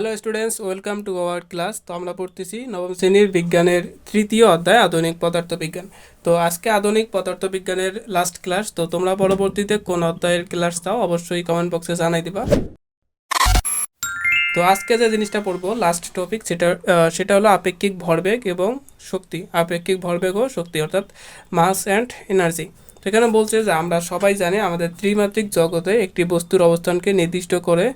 Hello students welcome to our class তো আমরা পড়তেছি নবম শ্রেণির বিজ্ঞানের তৃতীয় অধ্যায়, আধুনিক পদার্থবিজ্ঞান। তো আজকে আধুনিক পদার্থবিজ্ঞানের লাস্ট ক্লাস তো তোমরা পরবর্তীতে কোন অধ্যায়ের ক্লাস চাও, অবশ্যই কমেন্ট বক্সে জানাই দিবা। তো আজকে যে জিনিসটা পড়ব লাস্ট টপিক সেটা সেটা হলো আপেক্ষিক ভরবেগ এবং শক্তি। আপেক্ষিক ভরবেগ ও শক্তি, অর্থাৎ মাস অ্যান্ড এনার্জি তো এখানে বলছে যে আমরা সবাই জানি আমাদের ত্রিমাত্রিক জগতে একটি বস্তুর অবস্থানকে নির্দিষ্ট করে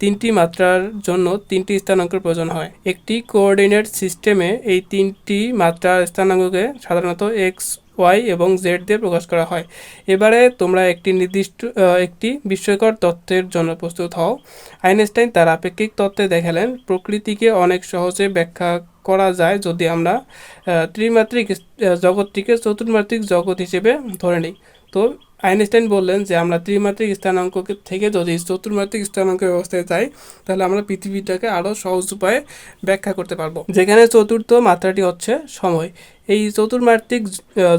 তিনটি মাত্রার জন্য তিনটি স্থানাঙ্কের প্রয়োজন হয়। একটি কোঅর্ডিনেট সিস্টেমে এই তিনটি মাত্রার স্থানাঙ্ককে সাধারণত এক্স, ওয়াই এবং জেড দিয়ে প্রকাশ করা হয়। এবারে তোমরা একটি নির্দিষ্ট একটি বিস্ময়কর তত্ত্বের জন্য প্রস্তুত হও। আইনস্টাইন তার আপেক্ষিক তত্ত্বে দেখালেন, প্রকৃতিকে অনেক সহজে ব্যাখ্যা করা যায় যদি আমরা ত্রিমাত্রিক জগৎটিকে চতুর্মাত্রিক জগৎ হিসেবে ধরে নিই। তো আইনস্টাইন বললেন যে আমরা ত্রিমাত্রিক স্থানাঙ্ক থেকে যদি চতুর্মাত্রিক স্থানাঙ্ক ব্যবস্থায় যাই, তাহলে আমরা পৃথিবীটাকে আরও সহজ উপায়ে ব্যাখ্যা করতে পারব। যেখানে চতুর্থ মাত্রাটি হচ্ছে সময়। এই চতুর্মাত্রিক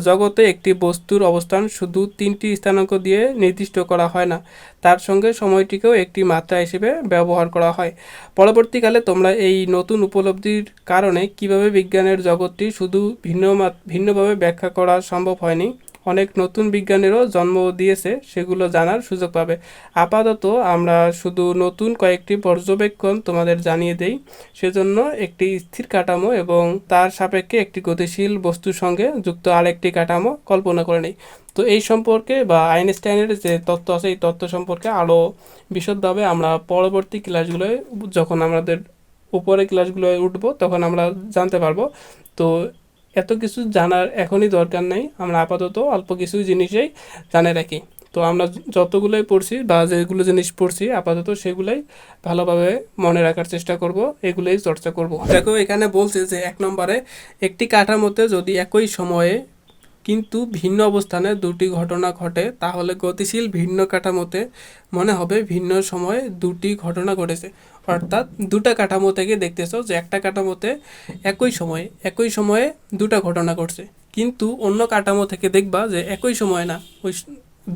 জগতে একটি বস্তুর অবস্থান শুধু তিনটি স্থানাঙ্ক দিয়ে নির্দিষ্ট করা হয় না, তার সঙ্গে সময়টিকেও একটি মাত্রা হিসেবে ব্যবহার করা হয়। পরবর্তীকালে তোমরা এই নতুন উপলব্ধির কারণে কীভাবে বিজ্ঞানের জগৎটি শুধু ভিন্ন ভিন্নভাবে ব্যাখ্যা করা সম্ভব হয়নি? অনেক নতুন বিজ্ঞানেরও জন্ম দিয়েছে, সেগুলো জানার সুযোগ পাবে। আপাতত আমরা শুধু নতুন কয়েকটি পর্যবেক্ষণ তোমাদের জানিয়ে দেই। সেজন্য একটি স্থির কাঠামো এবং তার সাপেক্ষে একটি গতিশীল বস্তুর সঙ্গে যুক্ত আরেকটি কাঠামো কল্পনা করে নেই। তো এই সম্পর্কে বা আইনস্টাইনের যে তত্ত্ব আছে, এই তত্ত্ব সম্পর্কে আরও বিশদভাবে আমরা পরবর্তী ক্লাসগুলোয়, যখন আমাদের উপরে ক্লাসগুলোয় উঠবো, তখন আমরা জানতে পারব। তো এত কিছু জানার এখনই দরকার নেই। আমরা আপাতত অল্প কিছু জিনিসেই জানে রাখি। তো আমরা যতগুলোই পড়ছি বা যেগুলো জিনিস পড়ছি, আপাতত সেগুলোই ভালোভাবে মনে রাখার চেষ্টা করব, এগুলোই চর্চা করব। দেখো এখানে বলছে যে, এক নম্বরে একটি কাঠামোতে যদি একই সময়ে কিন্তু ভিন্ন অবস্থানে দুটি ঘটনা ঘটে, তাহলে গতিশীল ভিন্ন কাঠামোতে মনে হবে ভিন্ন সময়ে দুটি ঘটনা ঘটেছে। অর্থাৎ দুটা কাঠামো থেকে দেখতেছো যে একটা কাঠামোতে একই সময়ে একই সময়ে দুটা ঘটনা ঘটছে। কিন্তু অন্য কাঠামো থেকে দেখবা যে একই সময় না, ওই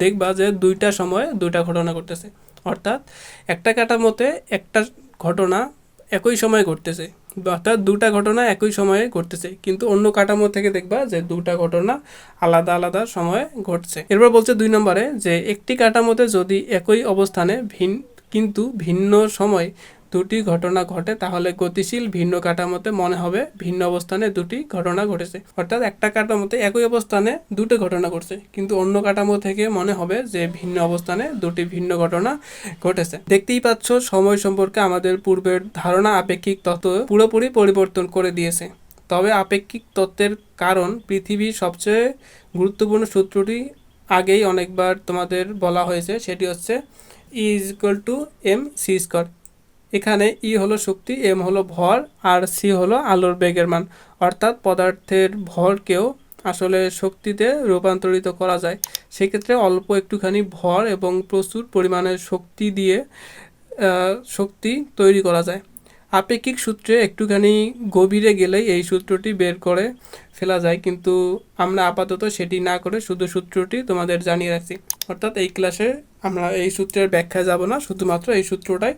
দেখবা যে দুইটা সময়ে দুইটা ঘটনা ঘটতেছে। অর্থাৎ একটা কাঠামোতে একটা ঘটনা একই সময়ে ঘটতেছে। অর্থাৎ দুটা ঘটনা একই সময়ে ঘটতেছে, কিন্তু অন্য কাঠামো থেকে দেখবা যে দুটা ঘটনা আলাদা আলাদা সময়ে ঘটছে। এরপর বলছে দুই নম্বরে যে একটি কাঠামোতে যদি একই অবস্থানে ভিন কিন্তু ভিন্ন সময় দুটি ঘটনা ঘটে, তাহলে গতিশীল ভিন্ন কাঠামোতে মনে হবে ভিন্ন অবস্থানে দুটি ঘটনা ঘটেছে। অর্থাৎ একটা কাঠামোতে একই অবস্থানে দুটো ঘটনা ঘটছে, কিন্তু অন্য কাঠামো থেকে মনে হবে যে ভিন্ন অবস্থানে দুটি ভিন্ন ঘটনা ঘটেছে। দেখতেই পাচ্ছ, সময় সম্পর্কে আমাদের পূর্বের ধারণা আপেক্ষিক তত্ত্ব পুরোপুরি পরিবর্তন করে দিয়েছে। তবে আপেক্ষিক তত্ত্বের কারণ পৃথিবীর সবচেয়ে গুরুত্বপূর্ণ সূত্রটি আগেই অনেকবার তোমাদের বলা হয়েছে, সেটি হচ্ছে E is equal to M C square. এখানে ই হলো শক্তি, এম হলো ভর, আর সি হলো আলোর বেগের মান। অর্থাৎ পদার্থের ভরকেও আসলে শক্তিতে রূপান্তরিত করা যায়। সেক্ষেত্রে অল্প একটুখানি ভর এবং প্রচুর পরিমাণের শক্তি দিয়ে শক্তি তৈরি করা যায়। আপেক্ষিক সূত্রে একটুখানি গভীরে গেলেই এই সূত্রটি বের করে ফেলা যায়, কিন্তু আমরা আপাতত সেটি না করে শুধু সূত্রটি তোমাদের জানিয়ে রাখছি। অর্থাৎ এই ক্লাসে আমরা এই সূত্রের ব্যাখ্যা যাব না, শুধুমাত্র এই সূত্রটাই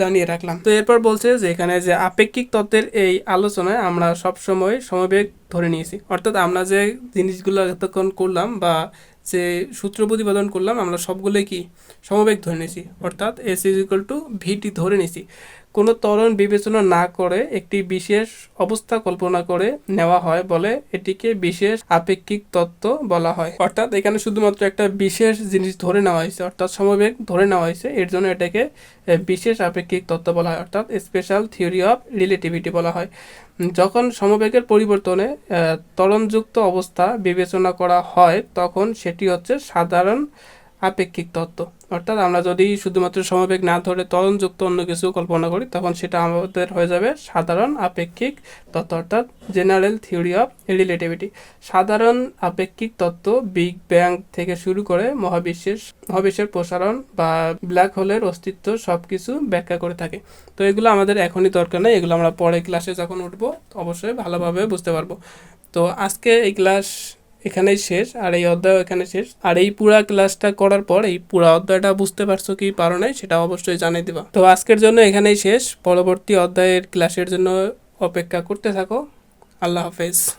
জানিয়ে রাখলাম। তো এরপর বলছে যে এখানে যে আপেক্ষিক তত্ত্বের এই আলোচনায় আমরা সবসময় সমবেগ ধরে নিয়েছি। অর্থাৎ আমরা যে জিনিসগুলো এতক্ষণ করলাম বা যে সূত্র প্রতিপাদন করলাম, আমরা সবগুলোই কি? সমবেগ ধরে নিয়েছি। অর্থাৎ S is equal to VT ধরে নিয়েছি। কোনো ত্বরণ বিবেচনা না করে একটি বিশেষ অবস্থা কল্পনা করে নেওয়া হয় বলে এটিকে বিশেষ আপেক্ষিক তত্ত্ব বলা হয়। অর্থাৎ এখানে শুধুমাত্র একটা বিশেষ জিনিস ধরে নেওয়া হয়েছে অর্থাৎ সমবেগ ধরে নেওয়া হয়েছে এর জন্য এটাকে বিশেষ আপেক্ষিক তত্ত্ব বলা হয় অর্থাৎ স্পেশাল থিওরি অফ রিলেটিভিটি বলা হয়। যখন সমবেগের পরিবর্তনে আহ, ত্বরণযুক্ত অবস্থা বিবেচনা করা হয় তখন সেটি হচ্ছে সাধারণ আপেক্ষিক তত্ত্ব। অর্থাৎ আমরা যদি শুধুমাত্র সমবেগ না ধরে ত্বরণযুক্ত অন্য কিছু কল্পনা করি, তখন সেটা আমাদের হয়ে যাবে সাধারণ আপেক্ষিক তত্ত্ব, অর্থাৎ জেনারেল থিওরি অফ রিলেটিভিটি সাধারণ আপেক্ষিক তত্ত্ব বিগ ব্যাং থেকে শুরু করে মহাবিশ্বের মহাবিশ্বের প্রসারণ বা ব্ল্যাক হোলের অস্তিত্ব সব কিছু ব্যাখ্যা করে থাকে। তো এগুলো আমাদের এখনই দরকার নেই, এগুলো আমরা পরে ক্লাসে যখন উঠবো, অবশ্যই ভালোভাবে বুঝতে পারব। তো আজকে এই ক্লাস এখানেই শেষ, আর এই অধ্যায় এখানে শেষ। আর এই পুরা ক্লাসটা করার পর, এই পুরা অধ্যায়টা বুঝতে পারছ কি পারো নাই, সেটা অবশ্যই জানিয়ে দিবা। তো আজকের জন্য এখানেই শেষ। পরবর্তী অধ্যায়ের ক্লাসের জন্য অপেক্ষা করতে থাকো। আল্লাহ হাফেজ।